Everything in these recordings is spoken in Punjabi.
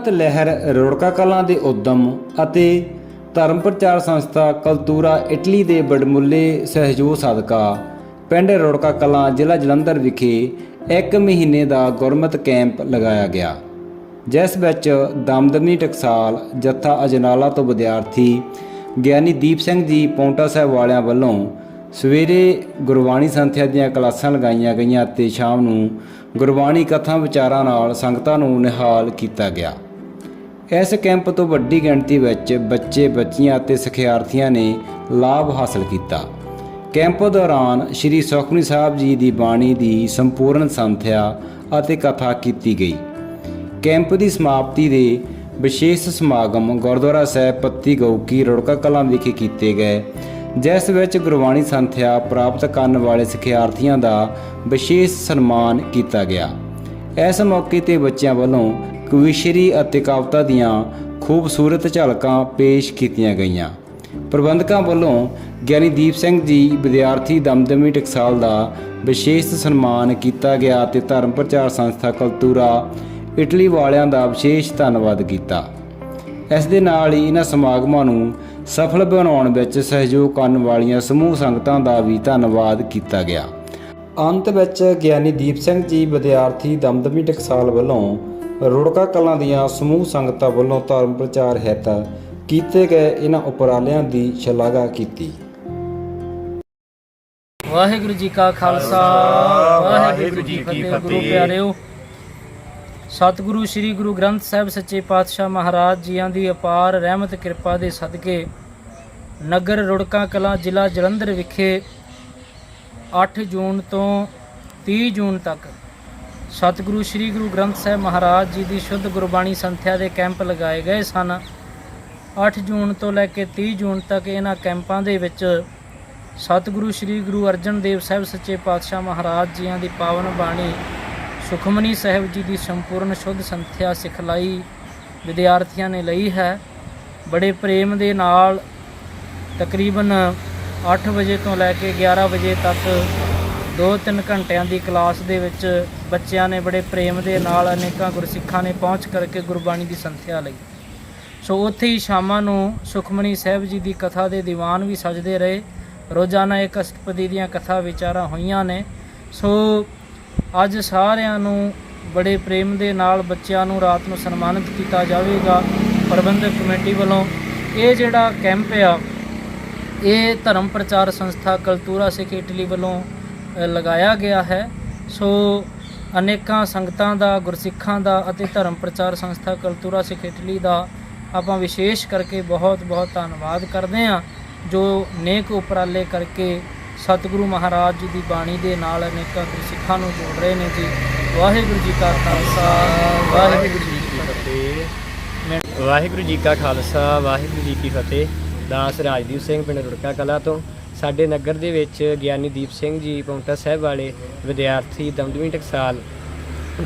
ਰਹਿਮਤ ਲਹਿਰ ਰੋੜਕਾ ਕਲਾਂ ਦੇ ਉਦਮ ਅਤੇ ਧਰਮ ਪ੍ਰਚਾਰ ਸੰਸਥਾ ਕਲਤੂਰਾ, ਇਟਲੀ ਦੇ ਬੜਮੁੱਲੇ ਸਹਿਯੋਗ ਸਦਕਾ ਪਿੰਡ ਰੋੜਕਾ ਕਲਾਂ, ਜ਼ਿਲ੍ਹਾ ਜਲੰਧਰ ਵਿਖੇ ਇੱਕ ਮਹੀਨੇ ਦਾ ਗੁਰਮਤ ਕੈਂਪ ਲਗਾਇਆ ਗਿਆ, ਜਿਸ ਵਿੱਚ ਦਮਦਮੀ ਟਕਸਾਲ, ਜੱਥਾ ਅਜਨਾਲਾ ਤੋਂ ਵਿਦਿਆਰਥੀ ਗਿਆਨੀ ਦੀਪ ਸਿੰਘ ਜੀ, ਪੌਂਟਾ ਸਾਹਿਬ ਵਾਲਿਆਂ ਵੱਲੋਂ ਸਵੇਰੇ ਗੁਰਬਾਣੀ ਸੰਥਿਆ ਦੀਆਂ ਕਲਾਸਾਂ ਲਗਾਈਆਂ ਗਈਆਂ ਅਤੇ ਸ਼ਾਮ ਨੂੰ ਗੁਰਬਾਣੀ ਕਥਾ ਵਿਚਾਰਾਂ ਨਾਲ ਸੰਗਤਾਂ ਨੂੰ ਨਿਹਾਲ ਕੀਤਾ ਗਿਆ। ਇਸ ਕੈਂਪ ਤੋਂ ਵੱਡੀ ਗਿਣਤੀ ਵਿੱਚ ਬੱਚੇ, ਬੱਚੀਆਂ ਅਤੇ ਸਿਖਿਆਰਥੀਆਂ ਨੇ ਲਾਭ ਹਾਸਲ ਕੀਤਾ। ਕੈਂਪ ਦੌਰਾਨ ਸ੍ਰੀ ਸੁਖਮਨੀ ਸਾਹਿਬ ਜੀ ਦੀ ਬਾਣੀ ਦੀ ਸੰਪੂਰਨ ਸੰਥਿਆ ਅਤੇ ਕਥਾ ਕੀਤੀ ਗਈ। ਕੈਂਪ ਦੀ ਸਮਾਪਤੀ ਦੇ ਵਿਸ਼ੇਸ਼ ਸਮਾਗਮ ਗੁਰਦੁਆਰਾ ਸਾਹਿਬ ਪੱਤੀ ਗਊਕੀ ਰੁੜਕਾ ਕਲਾਂ ਵਿਖੇ ਕੀਤੇ ਗਏ, ਜਿਸ ਵਿੱਚ ਗੁਰਬਾਣੀ ਸੰਥਿਆ ਪ੍ਰਾਪਤ ਕਰਨ ਵਾਲੇ ਸਿਖਿਆਰਥੀਆਂ ਦਾ ਵਿਸ਼ੇਸ਼ ਸਨਮਾਨ ਕੀਤਾ ਗਿਆ। ਇਸ ਮੌਕੇ ਤੇ ਬੱਚਿਆਂ ਵੱਲੋਂ ਕਵਿਸ਼ਰੀ ਅਤੇ ਕਵਿਤਾ ਦੀਆਂ ਖੂਬਸੂਰਤ ਝਲਕਾਂ ਪੇਸ਼ ਕੀਤੀਆਂ ਗਈਆਂ। ਪ੍ਰਬੰਧਕਾਂ ਵੱਲੋਂ ਗਿਆਨੀ ਦੀਪ ਸਿੰਘ ਜੀ, ਵਿਦਿਆਰਥੀ ਦਮਦਮੀ ਟਕਸਾਲ ਦਾ ਵਿਸ਼ੇਸ਼ ਸਨਮਾਨ ਕੀਤਾ ਗਿਆ ਅਤੇ ਧਰਮ ਪ੍ਰਚਾਰ ਸੰਸਥਾ ਕਲਤੂਰਾ ਇਟਲੀ ਵਾਲਿਆਂ ਦਾ ਵਿਸ਼ੇਸ਼ ਧੰਨਵਾਦ ਕੀਤਾ। ਇਸ ਦੇ ਨਾਲ ਹੀ ਇਹਨਾਂ ਸਮਾਗਮਾਂ ਨੂੰ ਸਫਲ ਬਣਾਉਣ ਵਿੱਚ ਸਹਿਯੋਗ ਕਰਨ ਵਾਲੀਆਂ ਸਮੂਹ ਸੰਗਤਾਂ ਦਾ ਵੀ ਧੰਨਵਾਦ ਕੀਤਾ ਗਿਆ। ਅੰਤ ਵਿੱਚ ਗਿਆਨੀ ਦੀਪ ਸਿੰਘ ਜੀ, ਵਿਦਿਆਰਥੀ ਦਮਦਮੀ ਟਕਸਾਲ ਵੱਲੋਂ ਰੁੜਕਾ ਕਲਾਂ ਦੀਆਂ ਸਮੂਹ ਸੰਗਤਾਂ ਵੱਲੋਂ ਧਰਮ ਪ੍ਰਚਾਰ ਹਿੱਤ ਕੀਤੇ ਗਏ ਇਹਨਾਂ ਉਪਰਾਲਿਆਂ ਦੀ ਸ਼ਲਾਘਾ ਕੀਤੀ। ਵਾਹਿਗੁਰੂ ਜੀ ਕਾ ਖਾਲਸਾ ਵਾਹਿਗੁਰੂ ਜੀ ਕੀ ਫਤਿਹ। ਗੁਰੂ ਪਿਆਰਿਓ ਸਤਿਗੁਰੂ ਸ੍ਰੀ ਗੁਰੂ ਗ੍ਰੰਥ ਸਾਹਿਬ ਸੱਚੇ ਪਾਤਸ਼ਾਹ ਮਹਾਰਾਜ ਜੀਆਂ ਦੀ ਅਪਾਰ ਰਹਿਮਤ ਕਿਰਪਾ ਦੇ ਸਦਕੇ ਨਗਰ ਰੁੜਕਾ ਕਲਾਂ ਜ਼ਿਲ੍ਹਾ ਜਲੰਧਰ ਵਿਖੇ 8 ਜੂਨ ਤੋਂ 30 ਜੂਨ ਤੱਕ ਸਤਿਗੁਰੂ ਸ੍ਰੀ ਗੁਰੂ ਗ੍ਰੰਥ ਸਾਹਿਬ ਮਹਾਰਾਜ ਜੀ ਦੀ ਸ਼ੁੱਧ ਗੁਰਬਾਣੀ ਸੰਥਿਆ ਦੇ ਕੈਂਪ ਲਗਾਏ ਗਏ ਸਨ। 8 ਜੂਨ ਤੋਂ ਲੈ ਕੇ 30 ਜੂਨ ਤੱਕ ਇਹਨਾਂ ਕੈਂਪਾਂ ਦੇ ਵਿੱਚ ਸਤਿਗੁਰੂ ਸ੍ਰੀ ਗੁਰੂ ਅਰਜਨ ਦੇਵ ਸਾਹਿਬ ਸੱਚੇ ਪਾਤਸ਼ਾਹ ਮਹਾਰਾਜ ਜੀਆਂ ਦੀ ਪਾਵਨ ਬਾਣੀ, ਸੁਖਮਨੀ ਸਾਹਿਬ ਜੀ ਦੀ ਸੰਪੂਰਨ ਸ਼ੁੱਧ ਸੰਥਿਆ ਸਿਖਲਾਈ ਵਿਦਿਆਰਥੀਆਂ ਨੇ ਲਈ ਹੈ। ਬੜੇ ਪ੍ਰੇਮ ਦੇ ਨਾਲ ਤਕਰੀਬਨ 8 ਵਜੇ ਤੋਂ ਲੈ ਕੇ 11 ਵਜੇ ਤੱਕ 2-3 ਘੰਟਿਆਂ ਦੀ ਕਲਾਸ ਦੇ ਵਿੱਚ ਬੱਚਿਆਂ ਨੇ ਬੜੇ ਪ੍ਰੇਮ ਦੇ ਨਾਲ ਅਨੇਕਾਂ ਗੁਰਸਿੱਖਾਂ ਨੇ ਪਹੁੰਚ ਕਰਕੇ ਗੁਰਬਾਣੀ ਦੀ ਸੰਥਿਆ ਲਈ। ਸੋ ਉੱਥੇ ਹੀ ਸ਼ਾਮਾਂ ਨੂੰ ਸੁਖਮਨੀ ਸਾਹਿਬ ਜੀ ਦੀ ਕਥਾ ਦੇ ਦੀਵਾਨ ਵੀ ਸਜਦੇ ਰਹੇ। ਰੋਜ਼ਾਨਾ ਇੱਕ ਅਸ਼ਟਪਦੀ ਦੀਆਂ ਕਥਾ ਵਿਚਾਰਾਂ ਹੋਈਆਂ ਨੇ। ਸੋ ਅੱਜ ਸਾਰਿਆਂ ਨੂੰ ਬੜੇ ਪ੍ਰੇਮ ਦੇ ਨਾਲ ਬੱਚਿਆਂ ਨੂੰ ਰਾਤ ਨੂੰ ਸਨਮਾਨਿਤ ਕੀਤਾ ਜਾਵੇਗਾ ਪ੍ਰਬੰਧਕ ਕਮੇਟੀ ਵੱਲੋਂ। ਇਹ ਜਿਹੜਾ ਕੈਂਪ ਆ, ਇਹ ਧਰਮ ਪ੍ਰਚਾਰ ਸੰਸਥਾ ਕਲਤੂਰਾ ਸਿੱਖ ਇਟਲੀ ਵੱਲੋਂ ਲਗਾਇਆ ਗਿਆ ਹੈ। ਸੋ ਅਨੇਕਾਂ ਸੰਗਤਾਂ ਦਾ, ਗੁਰਸਿੱਖਾਂ ਦਾ ਅਤੇ ਧਰਮ ਪ੍ਰਚਾਰ ਸੰਸਥਾ ਕਲਤੂਰਾ ਸਿੱਖ ਇਟਲੀ ਦਾ ਆਪਾਂ ਵਿਸ਼ੇਸ਼ ਕਰਕੇ ਬਹੁਤ ਬਹੁਤ ਧੰਨਵਾਦ ਕਰਦੇ ਹਾਂ, ਜੋ ਨੇਕ ਉਪਰਾਲੇ ਕਰਕੇ ਸਤਿਗੁਰੂ ਮਹਾਰਾਜ ਜੀ ਦੀ ਬਾਣੀ ਦੇ ਨਾਲ ਅਨੇਕਾਂ ਗੁਰਸਿੱਖਾਂ ਨੂੰ ਜੋੜ ਰਹੇ ਨੇ ਜੀ। ਵਾਹਿਗੁਰੂ ਜੀ ਕਾ ਖਾਲਸਾ, ਵਾਹਿਗੁਰੂ ਜੀ ਕੀ ਫਤਿਹ। ਮੈਂ ਵਾਹਿਗੁਰੂ ਜੀ ਕਾ ਖਾਲਸਾ, ਵਾਹਿਗੁਰੂ ਜੀ ਕੀ ਫਤਿਹ। ਦਾਸ ਰਾਜਦੀਪ ਸਿੰਘ, ਪਿੰਡ ਰੁੜਕਾ ਕਲਾ ਤੋਂ। ਸਾਡੇ ਨਗਰ ਦੇ ਵਿੱਚ ਗਿਆਨੀ ਦੀਪ ਸਿੰਘ ਜੀ ਪੌਂਟਾ ਸਾਹਿਬ ਵਾਲੇ ਵਿਦਿਆਰਥੀ ਦਮਦਮੀ ਟਕਸਾਲ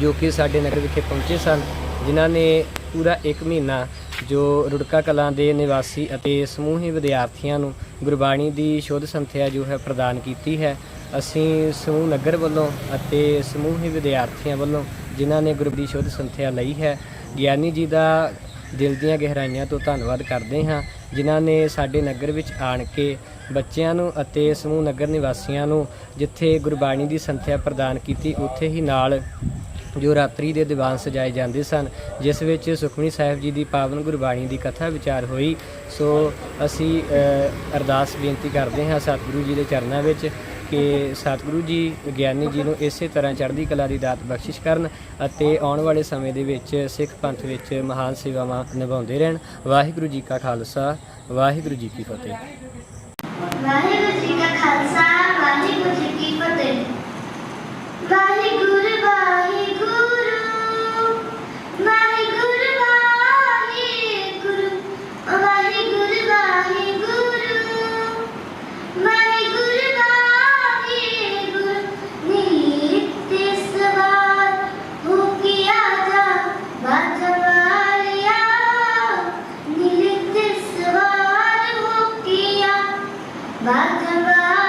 ਜੋ ਕਿ ਸਾਡੇ ਨਗਰ ਵਿਖੇ ਪਹੁੰਚੇ ਸਨ, ਜਿਨ੍ਹਾਂ ਨੇ ਪੂਰਾ 1 ਮਹੀਨਾ ਜੋ ਰੁੜਕਾ ਕਲਾਂ ਦੇ ਨਿਵਾਸੀ ਅਤੇ ਸਮੂਹੀ ਵਿਦਿਆਰਥੀਆਂ ਨੂੰ ਗੁਰਬਾਣੀ ਦੀ ਸ਼ੁੱਧ ਸੰਥਿਆ ਜੋ ਹੈ ਪ੍ਰਦਾਨ ਕੀਤੀ ਹੈ। ਅਸੀਂ ਸਮੂਹ ਨਗਰ ਵੱਲੋਂ ਅਤੇ ਸਮੂਹੀ ਵਿਦਿਆਰਥੀਆਂ ਵੱਲੋਂ ਜਿਨ੍ਹਾਂ ਨੇ ਗੁਰੂ ਦੀ ਸ਼ੁੱਧ ਸੰਥਿਆ ਲਈ ਹੈ, ਗਿਆਨੀ ਜੀ ਦਾ ਦਿਲ ਦੀਆਂ ਗਹਿਰਾਈਆਂ ਤੋਂ ਧੰਨਵਾਦ ਕਰਦੇ ਹਾਂ। ਜਿਨ੍ਹਾਂ ਨੇ ਸਾਡੇ ਨਗਰ ਵਿੱਚ ਆਣ ਕੇ ਬੱਚਿਆਂ ਨੂੰ ਅਤੇ ਸਮੂਹ ਨਗਰ ਨਿਵਾਸੀਆਂ ਨੂੰ ਜਿੱਥੇ ਗੁਰਬਾਣੀ ਦੀ ਸੰਥਿਆ ਪ੍ਰਦਾਨ ਕੀਤੀ, ਉੱਥੇ ਹੀ ਨਾਲ ਜੋ ਰਾਤਰੀ ਦੇ ਦੀਵਾਨ ਸਜਾਏ ਜਾਂਦੇ ਸਨ, ਜਿਸ ਵਿੱਚ ਸੁਖਮਨੀ ਸਾਹਿਬ ਜੀ ਦੀ ਪਾਵਨ ਗੁਰਬਾਣੀ ਦੀ ਕਥਾ ਵਿਚਾਰ ਹੋਈ। ਸੋ ਅਸੀਂ ਅਰਦਾਸ ਬੇਨਤੀ ਕਰਦੇ ਹਾਂ ਸਤਿਗੁਰੂ ਜੀ ਦੇ ਚਰਨਾਂ ਵਿੱਚ ਕਿ ਸਤਿਗੁਰੂ ਜੀ ਗਿਆਨੀ ਜੀ ਨੂੰ ਇਸੇ ਤਰ੍ਹਾਂ ਚੜ੍ਹਦੀ ਕਲਾ ਦੀ ਦਾਤ ਬਖਸ਼ਿਸ਼ ਕਰਨ ਅਤੇ ਆਉਣ ਵਾਲੇ ਸਮੇਂ ਦੇ ਵਿੱਚ ਸਿੱਖ ਪੰਥ ਵਿੱਚ ਮਹਾਨ ਸੇਵਾਵਾਂ ਨਿਭਾਉਂਦੇ ਰਹਿਣ। ਵਾਹਿਗੁਰੂ ਜੀ ਕਾ ਖਾਲਸਾ, ਵਾਹਿਗੁਰੂ ਜੀ ਕੀ ਫਤਿਹ। ਵਾਹਿਗੁਰੂ ਜੀ ਕਾ ਖਾਲਸਾ, ਵਾਹਿਗੁਰੂ ਜੀ ਕੀ ਫਤਿਹ। ਵਾਹਿਗੁਰੂ Bhagavan